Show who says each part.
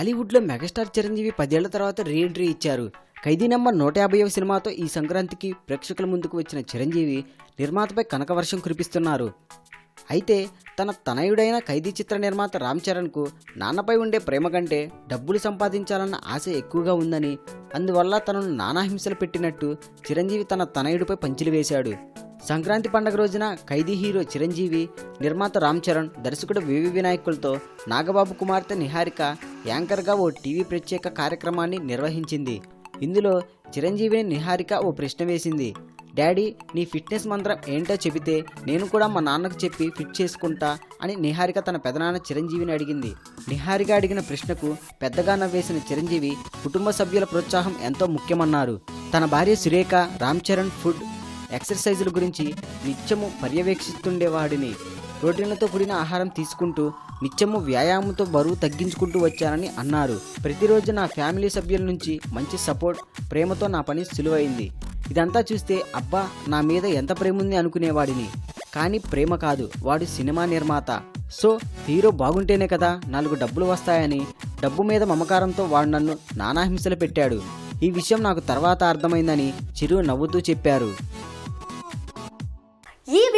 Speaker 1: టాలీవుడ్లో మెగాస్టార్ చిరంజీవి పదేళ్ళ తర్వాత రీఎంట్రీ ఇచ్చారు. ఖైదీ నెంబర్ నూట యాభైవ సినిమాతో ఈ సంక్రాంతికి ప్రేక్షకుల ముందుకు వచ్చిన చిరంజీవి నిర్మాతపై కనకవర్షం కురిపిస్తున్నారు. అయితే తన తనయుడైన ఖైదీ చిత్ర నిర్మాత రామ్ చరణ్కు నాన్నపై ఉండే ప్రేమ కంటే డబ్బులు సంపాదించాలన్న ఆశ ఎక్కువగా ఉందని అందువల్ల తనను నానా హింసలు పెట్టినట్టు చిరంజీవి తన తనయుడిపై పంచిలు వేశాడు. సంక్రాంతి పండుగ రోజున ఖైదీ హీరో చిరంజీవి నిర్మాత రామ్ చరణ్ దర్శకుడు వివి వినాయకులతో నాగబాబు కుమార్తె నిహారిక యాంకర్గా ఓ టీవీ ప్రత్యేక కార్యక్రమాన్ని నిర్వహించింది. ఇందులో చిరంజీవిని నిహారిక ఓ ప్రశ్న వేసింది. డాడీ నీ ఫిట్నెస్ మంత్రం ఏంటో చెబితే నేను కూడా మా నాన్నకు చెప్పి ఫిట్ చేసుకుంటా అని నిహారిక తన పెదనాన్న చిరంజీవిని అడిగింది. నిహారిక అడిగిన ప్రశ్నకు పెద్దగా నవ్వేసిన చిరంజీవి కుటుంబ సభ్యుల ప్రోత్సాహం ఎంతో ముఖ్యమన్నారు. తన భార్య సురేఖ రామ్ చరణ్ ఫుడ్ ఎక్సర్సైజుల గురించి నిత్యము పర్యవేక్షిస్తుండేవాడిని. ప్రోటీన్లతో కూడిన ఆహారం తీసుకుంటూ నిత్యము వ్యాయామంతో బరువు తగ్గించుకుంటూ వచ్చానని అన్నారు. ప్రతిరోజు నా ఫ్యామిలీ సభ్యుల నుంచి మంచి సపోర్ట్ ప్రేమతో నా పని సులువైంది. ఇదంతా చూస్తే అబ్బా నా మీద ఎంత ప్రేమ ఉంది అనుకునేవాడిని. కానీ ప్రేమ కాదు వాడు సినిమా నిర్మాత. సో హీరో బాగుంటేనే కదా నాలుగు డబ్బులు వస్తాయని డబ్బు మీద మమకారంతో వాడు నన్ను నానా హింసలు పెట్టాడు. ఈ విషయం నాకు తర్వాత అర్థమైందని చిరు నవ్వుతూ చెప్పారు.